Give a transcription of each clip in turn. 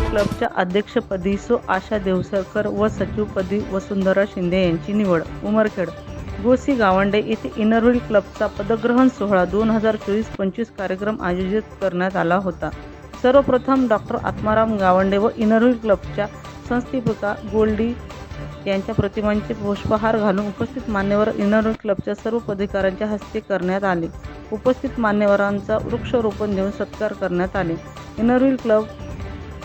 क्लबच्या अध्यक्षपदी सो. आशा देवसरकर व सचिवपदी वसुंधरा शिंदे यांची निवड. उमरखेड. गोसी गावंडे येथे इनरव्हील क्लबचा पदग्रहण सोहळा दोन हजार चोवीस पंचवीस कार्यक्रम आयोजित करण्यात आला होता. सर्वप्रथम डॉक्टर आत्माराम गावंडे व इनरव्हील क्लबच्या संस्थापिका गोल्डी यांच्या प्रतिमांचे पुष्पहार घालून उपस्थित मान्यवर इनरव्हील क्लबच्या सर्व पदाधिकाऱ्यांच्या हस्ते करण्यात आले. उपस्थित मान्यवरांचा वृक्षारोपण देऊन सत्कार करण्यात आले. इनरव्हील क्लब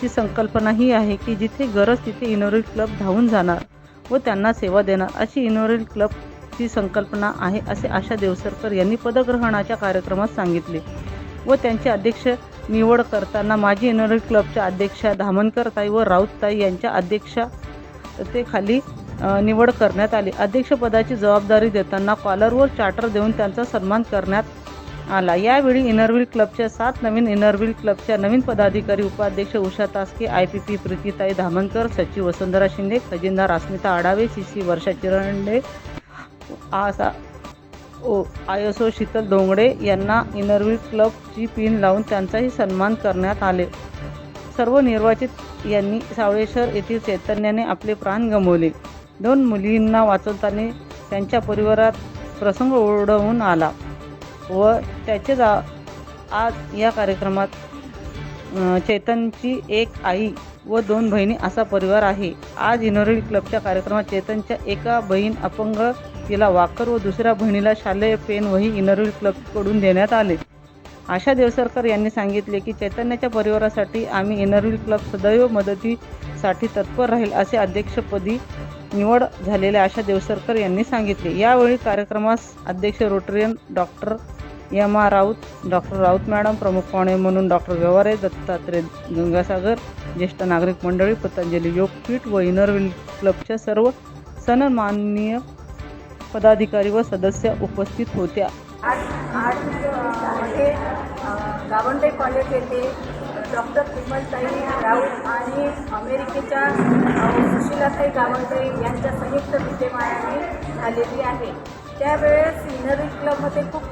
संकल्पना ही आहे की जिथे गरज तिथे इनरव्हील क्लब धावून जाणार व त्यांना सेवा देणार अशी इनरव्हील क्लबची संकल्पना आहे असे आशा देवसरकर यांनी पदग्रहणाच्या कार्यक्रमात सांगितले. व त्यांचे अध्यक्ष निवड करताना माजी इनरव्हील क्लबच्या अध्यक्षा धामणकरताई व राऊतताई यांच्या अध्यक्षा ते खाली निवड करण्यात आली. अध्यक्षपदाची जबाबदारी देताना कॉलरवर चार्टर देऊन त्यांचा सन्मान करण्यात आला. यावेळी इनरव्हील क्लबच्या सात नवीन इनरव्हील क्लबच्या नवीन पदाधिकारी उपाध्यक्ष Usha Taske I P P प्रीतीताई Dhamankar सचिव वसुंधरा शिंदे खजिनदार अस्मिता आडावे सी सी वर्षा चिरंडे आसा O I S O Sheetal Dongde यांना इनरव्हील क्लबची पिन लावून त्यांचाही सन्मान करण्यात आले. सर्व निर्वाचित यांनी सावळेश्वर येथील चैतन्याने आपले प्राण गमावले. दोन मुलींना वाचवताना त्यांच्या परिवारात प्रसंग ओढवून आला. व त्याचे जा आज या कार्यक्रमात चेतनची एक आई व दोन बहिणी असा परिवार आहे. आज इनोरी क्लबच्या कार्यक्रमात चेतनच्या एका बहीण अपंग तिला वाकर व दुसऱ्या बहिणीला शालेय पेन वही इनोरी क्लबकडून देण्यात आले. आशा देवसरकर यांनी सांगितले की चैतन्याच्या परिवारासाठी आम्ही इनरव्हील क्लब सदैव मदतीसाठी तत्पर राहील असे अध्यक्षपदी निवड झालेल्या आशा देवसरकर यांनी सांगितले. यावेळी कार्यक्रमास अध्यक्ष Rotarian doctor M R Raut doctor Raut madam प्रमुख पाहुणे म्हणून डॉक्टर व्यवहारे दत्तात्रय गंगासागर ज्येष्ठ नागरिक मंडळी पतंजली योगपीठ व इनरविल क्लबच्या सर्व सन्माननीय पदाधिकारी व सदस्य उपस्थित होत्या. आज आज हे गावंडे कॉलेज येथे डॉक्टर कुमलताई राऊत आणि अमेरिकेच्या अ, सुशीलाताई गावंडे यांच्या संयुक्त विद्यमानाने झालेली आहे. त्यावेळेस इनरी क्लबमध्ये खूप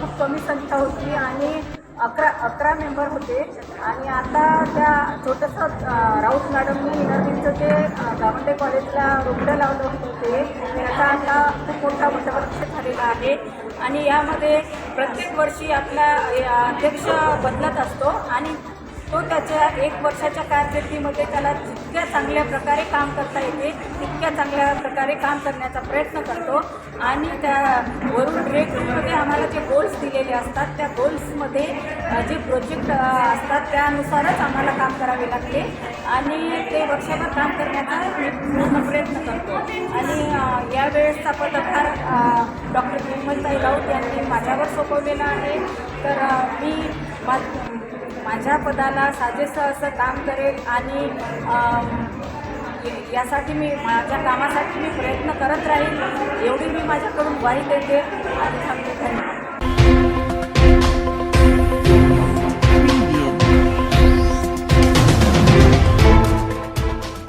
खूप कमी संख्या होती आणि अकरा अकरा मेंबर होते. आणि आता त्या छोटंसं राऊत मॅडमनी इनरविंगचं ते गावंडे कॉलेजला रोपडं लावलं होतं ते त्याचा आता खूप मोठा वर्ष झालेला आहे. आणि यामध्ये प्रत्येक वर्षी आपला अध्यक्ष बदलत असतो आणि तो त्याच्या एक वर्षाच्या कारकिर्दीमध्ये त्याला जितक्या चांगल्या प्रकारे काम करता येते तितक्या चांगल्या प्रकारे काम करण्याचा प्रयत्न करतो. आणि त्या वरून रेटमध्ये आम्हाला जे गोल्स दिलेले असतात त्या गोल्समध्ये जे प्रोजेक्ट असतात त्यानुसारच आम्हाला काम करावे लागते. आणि ते वर्षभर काम करण्याचा मी पूर्ण प्रयत्न करतो. आणि यावेळेसचा पदभार डॉक्टर निर्मलताई राऊत यांनी माझ्यावर सोपवलेला आहे. तर मी माझ्या पदाला साजेसं असं काम करेल आणि यासाठी मी माझ्या कामासाठी मी प्रयत्न करत राहील एवढी मी माझ्याकडून ग्वाही देते. आणि थांबते. धन्यवाद.